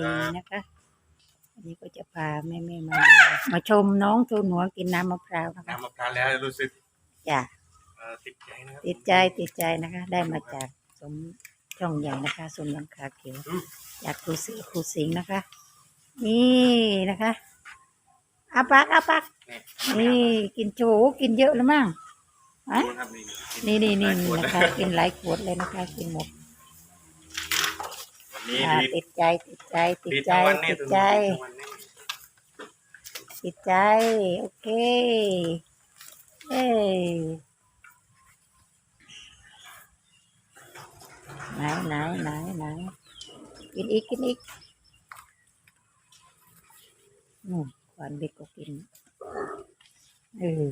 ดีนะคะวันนี้ก็จะพาแม่แม่ๆมาดูมาชมน้องทูนหัวกินน้ำมะพร้าวนะคะน้ำมะพร้าวแล้วรู้สึกจ้ะเอ่อติดใจนะครับติดใจติดใจนะคะ ได้มาจากสมช่องใหญ่นะคะสมหลังคาเขียวจากครูสีครูสิงห์นะคะ นี่นะคะอาปักอาปักนี่นี่กินโจกินเยอะแล้วมั้งฮะดูนะครับนี่นี่นี่นี่หลายขวดนะคะกินหลายขวดเลยนะคะ กินหมดวั นนี้อ่าดีดติดใจติดใจติดดีดใจทั้งวันนี่ติดถึงใจทั้งวันนี่ติดใจ โอเค เอ้ยไหนไหนไหนไหนกินอีกกินอีกนู่นควันเด็กก็กินเออ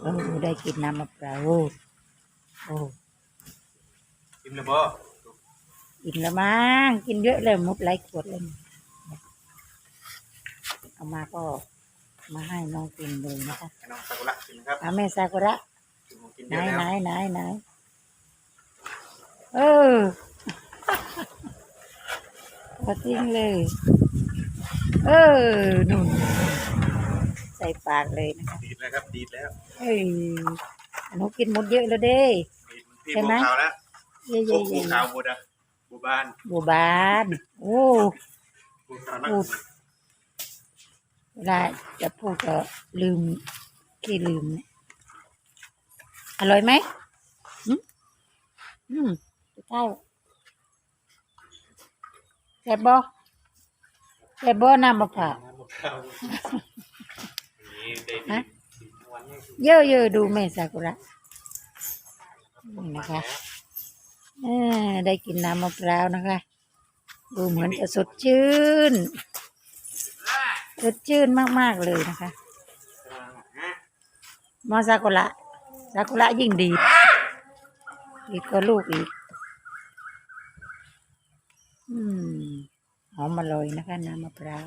เออได้กินน้ำมะพร้าวโอ้โอ้กินเลยบ่ กินแล้วมั้งกินเยอะเลยหมดหลายขวดเลยเอามาก็มาให้น้องกินเลยนะคะให้น้องซากุระกินนะครับอาแม่ซากุระกินไหนเยอะแล้วไหนไหนไหนเออเอาทิ้งเลย เออนุ่นใส่ปากเลยนะคะดีดแล้วครับดีดแล้วเอ้ยหนูกินหมดเยอะแล้วเด้ ดีดที่ใช่บัไหม วขาวแล้วเย่โอ้เย่บัวเย่ขาวบัวดะ บัวบานบัวบานโอ้บัวขาวนั่งพูดเวลาจะพูดก็ลืมขี้ลืมเนี่ยอร่อยไหมอืมอืมใช่แซ่บบ่แซ่บบ่น้ำมะพร้าวน้ำมะพร้าวนี่ได้ดีฮะดีทั้งวันนี่เยอะเยอะๆดูแม่ซากุระนี่นะคะเออ ได้กินน้ำมะพร้าวนะคะ ดูเหมือนจะสดชื่น สดชื่นมาก ๆ เลยนะคะมาซากุระซากุระยิ่งดีดดีดก็ลูกอีก อืมหอมอร่อยนะคะ น้ำมะพร้าว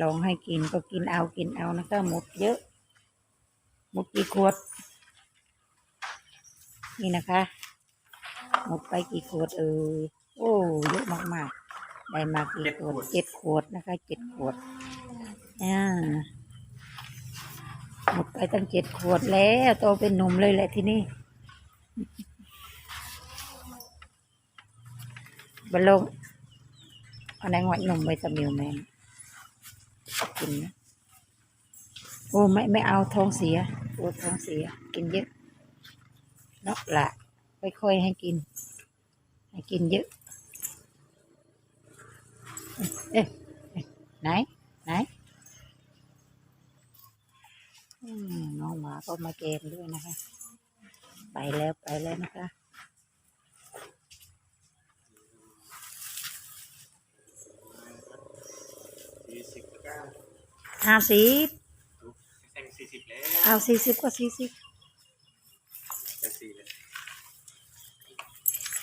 ลองให้กินก็กินเอากินเอานะคะหมดเยอะ หมดกี่ขวด นี่นะคะ หมดไปกี่ขวดเอ่ยโอ้เยอะมากๆ ได้มากี่ขวดเจ็ดขวดนะคะเจ็ดขวดอ่าหมดไปตั้งเจ็ดขวดแล้วโตเป็นหนุ่มเลยแหละที่นี่บลงอันไหนหัวหนุ่มไปสมิวแมนกินนะโอ้ไม่ไม่เอาท้องเสียปวดท้องเสีย กินเยอะนอกละ ค่อยๆให้กิน ให้กินเยอะ เอ๊ะเอ๊ะไหน ไหนอืมน้องหมาก็มาเกมด้วยนะคะ ไปแล้วไปแล้วนะคะสี่สิบเก้าห้าสิบแซงสี่สิบแล้วเอาสี่สิบก็สี่สิบ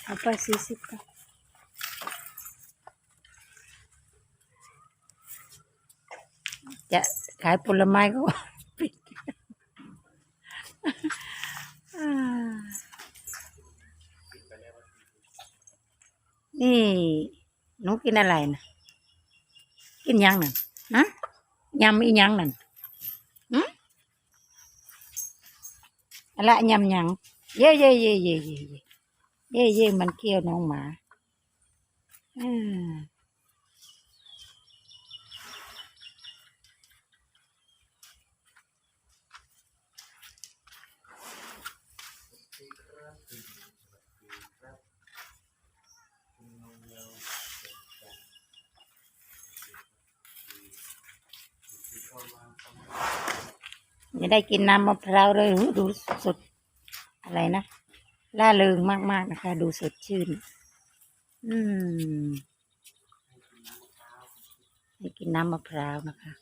apa sisip ka dạ cái bù lâm mai của nè nó cái này lại nè cái nhang nè hả nhầm y nhang nè hả lại nhầm nhang yeah yeah yeah yeah yeah เย่เย่มันเกี้ยวน้องหมาอ่าจะได้กินน้ำมะพร้าวเลยดูสดอะไรนะ ล่าเริงมาก ๆ นะคะ ดูสดชื่น อืมให้กินน้ำมะพร้าวนะคะ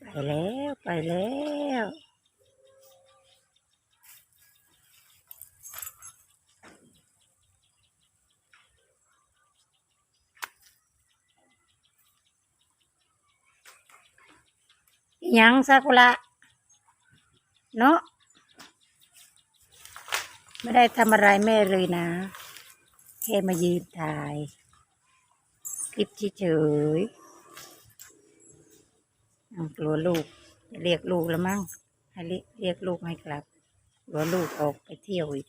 ไปแล้ว ไปแล้ว ยังซากุระเนาะไม่ได้ทำอะไรแม่เลยนะแค่มายืนถ่าย คลิปเฉยๆกลัวลูกจะเรียกลูกแล้วมั้งให้เรียกลูกให้กลับกลัวลูกออกไปเที่ยวอีก